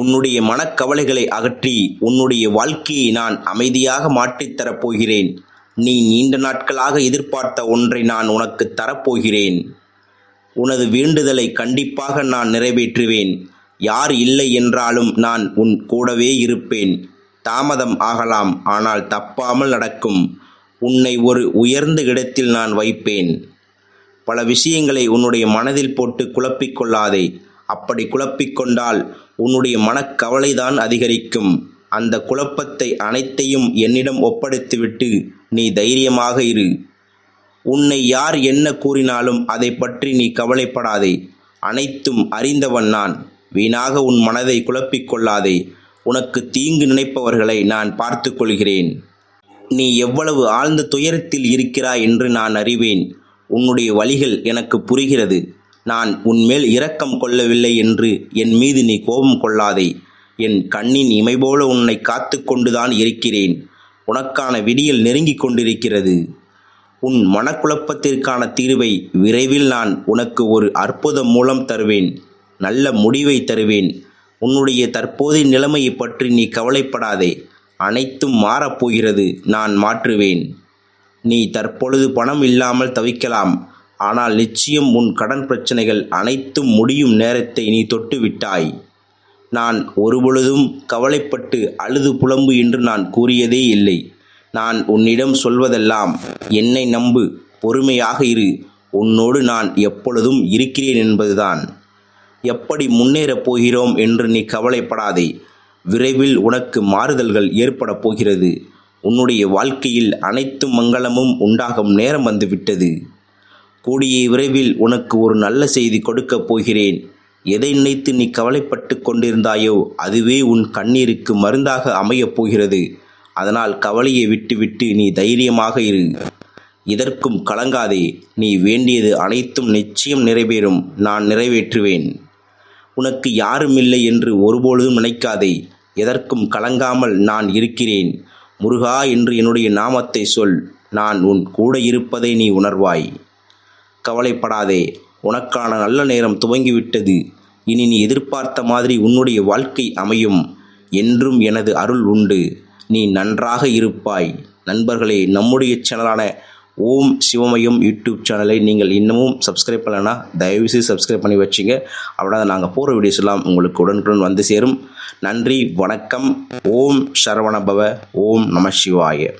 உன்னுடைய மனக்கவலைகளை அகற்றி உன்னுடைய வாழ்க்கையை நான் அமைதியாக மாற்றித்தரப் போகிறேன் நீ நீண்ட நாட்களாக எதிர்பார்த்த ஒன்றை நான் உனக்கு தரப்போகிறேன். உனது வேண்டுதலை கண்டிப்பாக நான் நிறைவேற்றுவேன். யார் இல்லை என்றாலும் நான் உன் கூடவே இருப்பேன். தாமதம் ஆகலாம் ஆனால் தப்பாமல் நடக்கும். உன்னை ஒரு உயர்ந்த இடத்தில் நான் வைப்பேன். பல விஷயங்களை உன்னுடைய மனதில் போட்டு குழப்பிக்கொள்ளாதே அப்படி குழப்பிக்கொண்டால் உன்னுடைய மனக்கவலைதான் அதிகரிக்கும். அந்த குழப்பத்தை அனைத்தையும் என்னிடம் ஒப்படைத்துவிட்டு நீ தைரியமாக இரு. உன்னை யார் என்ன கூறினாலும் அதை பற்றி நீ கவலைப்படாதே. அனைத்தும் அறிந்தவன் நான். வீணாக உன் மனதை குழப்பிக்கொள்ளாதே. உனக்கு தீங்கு நினைப்பவர்களை நான் பார்த்து கொள்கிறேன் நீ எவ்வளவு ஆழ்ந்த துயரத்தில் இருக்கிறாய் என்று நான் அறிவேன். உன்னுடைய வழிகள் எனக்கு புரிகிறது. நான் உன்மேல் இரக்கம் கொள்ளவில்லை என்று என் மீது நீ கோபம் கொள்ளாதே. என் கண்ணின் இமைபோல உன்னை காத்து கொண்டுதான் இருக்கிறேன். உனக்கான விடியல் நெருங்கிக் கொண்டிருக்கிறது. உன் மனக்குழப்பத்திற்கான தீர்வை விரைவில் நான் உனக்கு ஒரு அற்புதம் மூலம் தருவேன். நல்ல முடிவை தருவேன். உன்னுடைய தற்போதைய நிலைமையை பற்றி நீ கவலைப்படாதே. அனைத்தும் மாறப்போகிறது நான் மாற்றுவேன். நீ தற்பொழுது பணம் இல்லாமல் தவிக்கலாம். ஆனால் நிச்சயம் உன் கடன் பிரச்சனைகள் அனைத்தும் முடியும் நேரத்தை நீ தொட்டு விட்டாய். நான் ஒருபொழுதும் கவலைப்பட்டு அழுது புலம்பு என்று நான் கூறியதே இல்லை. நான் உன்னிடம் சொல்வதெல்லாம் என்னை நம்பு. பொறுமையாக இரு. உன்னோடு நான் எப்பொழுதும் இருக்கிறேன் என்பதுதான். எப்படி முன்னேறப் போகிறோம் என்று நீ கவலைப்படாதே. விரைவில் உனக்கு மாறுதல்கள் ஏற்படப் போகிறது. உன்னுடைய வாழ்க்கையில் அனைத்து மங்களமும் உண்டாகும் நேரம் வந்துவிட்டது கூடிய விரைவில் உனக்கு ஒரு நல்ல செய்தி கொடுக்கப் போகிறேன். எதை நினைத்து நீ கவலைப்பட்டு கொண்டிருந்தாயோ அதுவே உன் கண்ணீருக்கு மருந்தாக அமையப் போகிறது. அதனால் கவலையை விட்டுவிட்டு நீ தைரியமாக இரு. இதற்கும் கலங்காதே நீ வேண்டியது அனைத்தும் நிச்சயம் நிறைவேறும். நான் நிறைவேற்றுவேன். உனக்கு யாரும் இல்லை என்று ஒருபொழுதும் நினைக்காதே. எதற்கும் கலங்காமல் நான் இருக்கிறேன். முருகா என்று என்னுடைய நாமத்தை சொல். நான் உன் கூட இருப்பதை நீ உணர்வாய். கவலைப்படாதே. உனக்கான நல்ல நேரம் துவங்கிவிட்டது. இனி நீ எதிர்பார்த்த மாதிரி உன்னுடைய வாழ்க்கை அமையும். என்றும் எனது அருள் உண்டு. நீ நன்றாக இருப்பாய். நண்பர்களே நம்முடைய சேனலான ஓம் சிவமயம் யூடியூப் சேனலை நீங்கள் இன்னமும் சப்ஸ்கிரைப் பண்ணலைன்னா தயவுசெய்து சப்ஸ்கிரைப் பண்ணி வச்சுங்க. அப்படின்னா நாங்கள் போகிற வீடியோஸ் எல்லாம் உங்களுக்கு உடனுக்குடன் வந்து சேரும். நன்றி வணக்கம். ஓம் சரவணபவ ஓம் நம சிவாய.